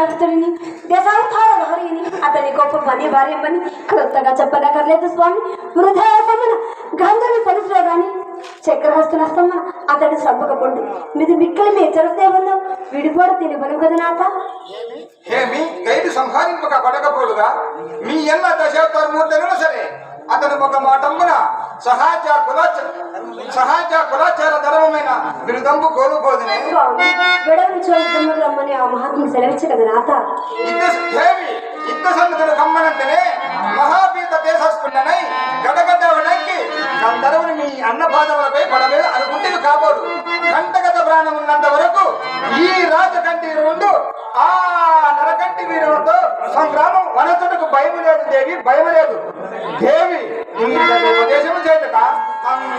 అల్పుతుడిని దేశావతార హరిని అతని గొప్ప పని వారేమని క్లుప్తంగా చెప్పనక్కర్లేదు స్వామి. హృదయ సమన గంధర్వ సరిస్లో గాని చక్రహస్తుల స్తమ్మ అతడి సమ్మకపోండు మీది మిక్కలి మీ చెరసేవల్లో విడిపోడు తెలియబను కదా నాథ. ఏమి? గైడు సంహారింపక పడకపోలుగా మీ ఎన్న దశావతార సరే అతను ఒక మాటమ్మన? సహాజ కులాచ సహాజ కులాచార ధర్మమైన బిరుదంబు యుద్ధంలో రమ్మని ఆ మహాత్ముడు సెలవిచ్చు కదా నాథ? యుద్ధ దేవి యుద్ధ సన్నిధులు కమ్మనంతనే మహాపీత దేశస్కున్ననై గడగడ వడంకి గంధర్వుని మీ అన్నపాదములపై పడవే అనుకుంటే కాబోడు. కంటగత ప్రాణం ఉన్నంత వరకు ఈ రాజకంటి రెండు ఆ నరకంటి వీరులతో సంగ్రామం వనచుటకు భయం లేదు దేవి భయం లేదు. దేవి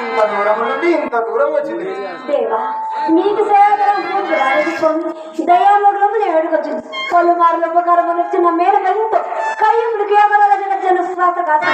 ఇంత దూరం నుండి ఇంత దూరం వచ్చింది. దేవా మీకు సేవకరం పూర్తి వేడుకొచ్చింది పలు మార్లు ఉపకారములు వచ్చిన మేడ కలిగితో కయ్యములు కేవలం జన శ్వాస కాదు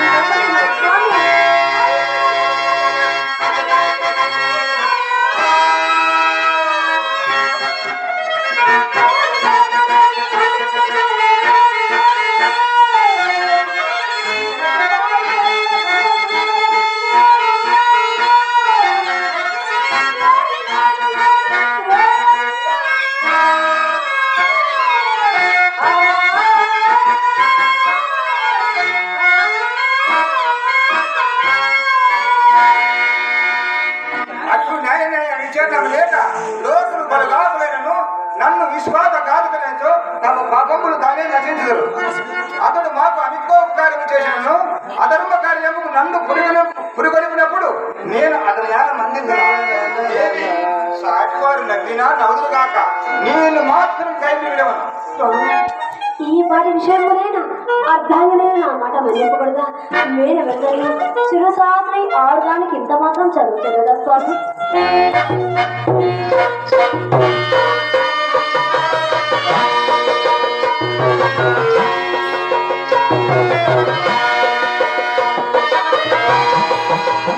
న్యాయ లేక లోకులు బలగాకులైనను నన్ను విశ్వాస కాదుకనేచో తమ పాపములు తానే నశించదు అతడు మాకు అమితోపకారం చేసినను అధర్మ కార్యము నన్ను పురుగొని పురుగొలిపినప్పుడు నేను అతని యాన మందించను. సాటివారు నవ్వినా నవ్వులు కాక నేను మాత్రం కైలు విడవను. ఈ వారి విషయంలోనైనా అర్థంగానే నా మాట మన్నింపకూడదా నేను వెళ్ళాలి చిరుసాత్రి ఆడడానికి ఇంత మాత్రం చదువుతుంది కదా స్వామి Thank you.